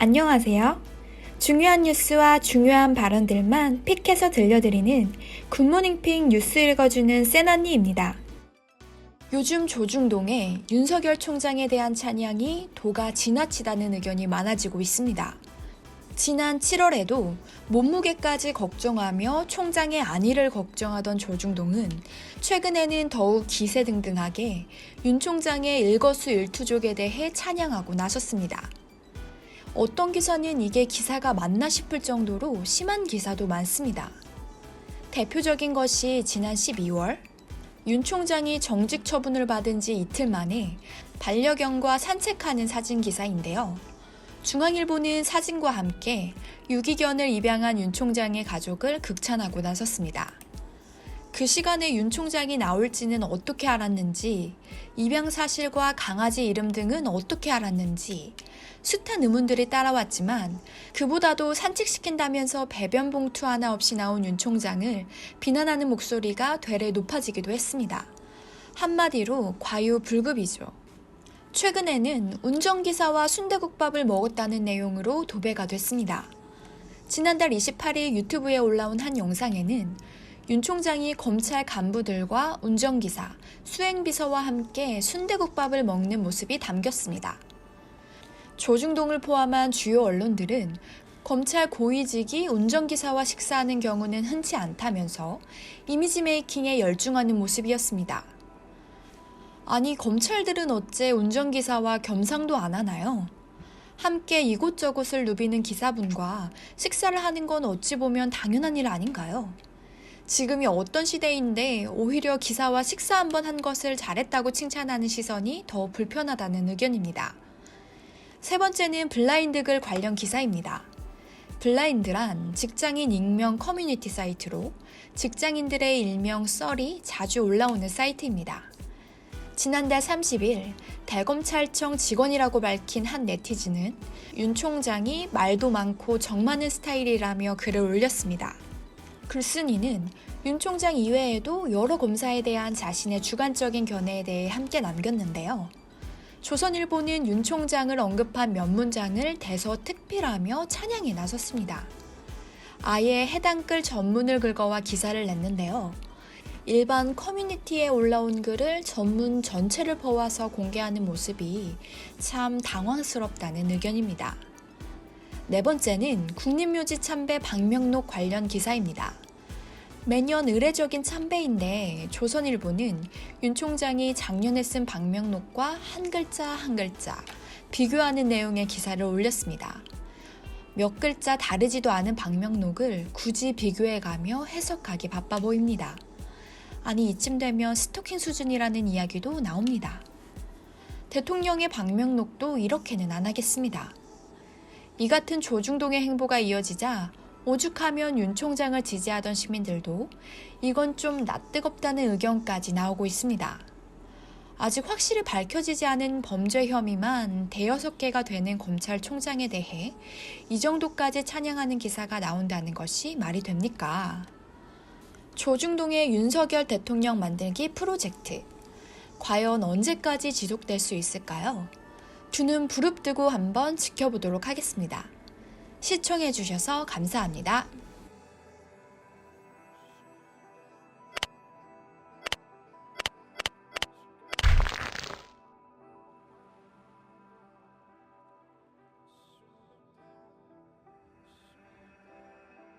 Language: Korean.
안녕하세요. 중요한 뉴스와 중요한 발언들만 픽해서 들려드리는 굿모닝 픽 뉴스 읽어주는 세나니입니다. 요즘 조중동에 윤석열 총장에 대한 찬양이 도가 지나치다는 의견이 많아지고 있습니다. 지난 7월에도 몸무게까지 걱정하며 총장의 안위를 걱정하던 조중동은 최근에는 더욱 기세등등하게 윤 총장의 일거수일투족에 대해 찬양하고 나섰습니다. 어떤 기사는 이게 기사가 맞나 싶을 정도로 심한 기사도 많습니다. 대표적인 것이 지난 12월 윤 총장이 정직 처분을 받은 지 이틀 만에 반려견과 산책하는 사진 기사인데요. 중앙일보는 사진과 함께 유기견을 입양한 윤 총장의 가족을 극찬하고 나섰습니다. 그 시간에 윤 총장이 나올지는 어떻게 알았는지, 입양 사실과 강아지 이름 등은 어떻게 알았는지, 숱한 의문들이 따라왔지만 그보다도 산책시킨다면서 배변 봉투 하나 없이 나온 윤 총장을 비난하는 목소리가 되레 높아지기도 했습니다. 한마디로 과유불급이죠. 최근에는 운전기사와 순대국밥을 먹었다는 내용으로 도배가 됐습니다. 지난달 28일 유튜브에 올라온 한 영상에는 윤 총장이 검찰 간부들과 운전기사, 수행비서와 함께 순대국밥을 먹는 모습이 담겼습니다. 조중동을 포함한 주요 언론들은 검찰 고위직이 운전기사와 식사하는 경우는 흔치 않다면서 이미지 메이킹에 열중하는 모습이었습니다. 아니, 검찰들은 어째 운전기사와 겸상도 안 하나요? 함께 이곳저곳을 누비는 기사분과 식사를 하는 건 어찌 보면 당연한 일 아닌가요? 지금이 어떤 시대인데 오히려 기사와 식사 한 번 한 것을 잘했다고 칭찬하는 시선이 더 불편하다는 의견입니다. 세 번째는 블라인드 글 관련 기사입니다. 블라인드란 직장인 익명 커뮤니티 사이트로 직장인들의 일명 썰이 자주 올라오는 사이트입니다. 지난달 30일 대검찰청 직원이라고 밝힌 한 네티즌은 윤 총장이 말도 많고 정 많은 스타일이라며 글을 올렸습니다. 글쓴이는 윤 총장 이외에도 여러 검사에 대한 자신의 주관적인 견해에 대해 함께 남겼는데요. 조선일보는 윤 총장을 언급한 몇 문장을 대서특필하며 찬양에 나섰습니다. 아예 해당 글 전문을 긁어와 기사를 냈는데요. 일반 커뮤니티에 올라온 글을 전문 전체를 퍼와서 공개하는 모습이 참 당황스럽다는 의견입니다. 네 번째는 국립묘지 참배 방명록 관련 기사입니다. 매년 의례적인 참배인데 조선일보는 윤 총장이 작년에 쓴 방명록과 한 글자 한 글자 비교하는 내용의 기사를 올렸습니다. 몇 글자 다르지도 않은 방명록을 굳이 비교해가며 해석하기 바빠 보입니다. 아니 이쯤 되면 스토킹 수준이라는 이야기도 나옵니다. 대통령의 방명록도 이렇게는 안 하겠습니다. 이 같은 조중동의 행보가 이어지자 오죽하면 윤 총장을 지지하던 시민들도 이건 좀 낯뜨겁다는 의견까지 나오고 있습니다. 아직 확실히 밝혀지지 않은 범죄 혐의만 대여섯 개가 되는 검찰총장에 대해 이 정도까지 찬양하는 기사가 나온다는 것이 말이 됩니까? 조중동의 윤석열 대통령 만들기 프로젝트. 과연 언제까지 지속될 수 있을까요? 두눈 부릅뜨고 한번 지켜보도록 하겠습니다. 시청해주셔서 감사합니다.